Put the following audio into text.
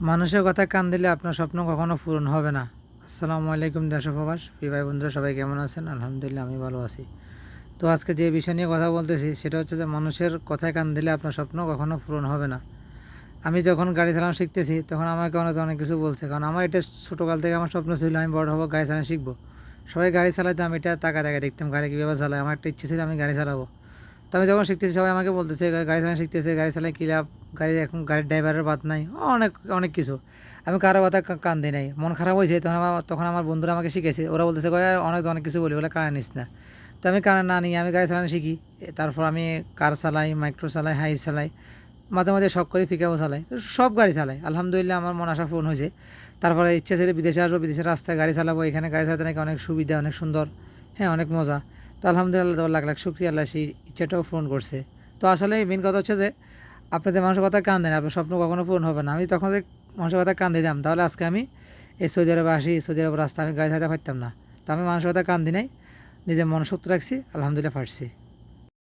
মানুষের কথা কান দিলে আপনার স্বপ্ন কখনো পূরণ হবে না। আসসালামু আলাইকুম দেশপ্রবাস। প্রিয় ভাই বন্ধুরা, সবাই কেমন আছেন? আলহামদুলিল্লাহ, আমি ভালো আছি। তো আজকে যে বিষয় নিয়ে কথা বলতেছি, সেটা হচ্ছে যে মানুষের কথায় কান দিলে আপনার স্বপ্ন কখনো পূরণ হবে না। আমি যখন গাড়ি চালানো শিখতেছি, তখন আমাকে অনেক অনেক কিছু বলছে। কারণ আমার এটা ছোটোকাল থেকে আমার স্বপ্ন ছিল, আমি বড় হব, গাড়ি চালানো শিখব। সবাই গাড়ি চালাইতে আমি এটা তাকা তাকা দেখতাম, গাড়ি কীভাবে চালায়? আমার একটা ইচ্ছে ছিল আমি গাড়ি চালাবো। তো আমি যখন শিখতেছি, সবাই আমাকে বলতেছে, গাড়ি চালানো শিখতেছে, গাড়ি চালাই কী লাভ? গাড়ি এখন গাড়ির ড্রাইভারের বাদ নাই। অনেক অনেক কিছু। আমি কারও কথা কান দিই নাই। মন খারাপ হয়েছে, তখন আমার তখন আমার বন্ধুরা আমাকে শিখেছে। ওরা বলতেছে অনেক অনেক কিছু বলি বলে কানে নিস না। তো আমি কানে না নিয়ে আমি গাড়ি চালানো শিখি। তারপর আমি কার চালাই মাইক্রো চালাই হাই চালাই, মাঝে মাঝে শখ করি পিকাও চালাই। তো সব গাড়ি চালাই। আলহামদুলিল্লাহ আমার মন আশা ফোন হয়েছে। তারপরে ইচ্ছা ছিল বিদেশে আসব বিদেশের রাস্তায় গাড়ি চালাবো, এখানে গাড়ি চালাতে নাকি অনেক সুবিধা, অনেক সুন্দর। হ্যাঁ অনেক মজা। তো আলহামদুলিল্লাহ লাখ লাখ শুক্রিয়া, আল্লাহ সেই ইচ্ছাটাও পূরণ করছে। তো আসলে মেন কথা হচ্ছে যে আপনাদের মানুষের কথা কান দেন, আপনার স্বপ্ন কখনো পূরণ হবে না। আমি তখন মানুষের কথা কান দিতাম, তাহলে আজকে আমি এই সৌদি আরবে আসি, সৌদি আরব রাস্তা আমি গাড়ি থাকতে পারতাম না। তো আমি মানুষের কথা কান দিই নাই, নিজের মন শক্তি রাখছি, আলহামদুলিল্লাহ পারছি।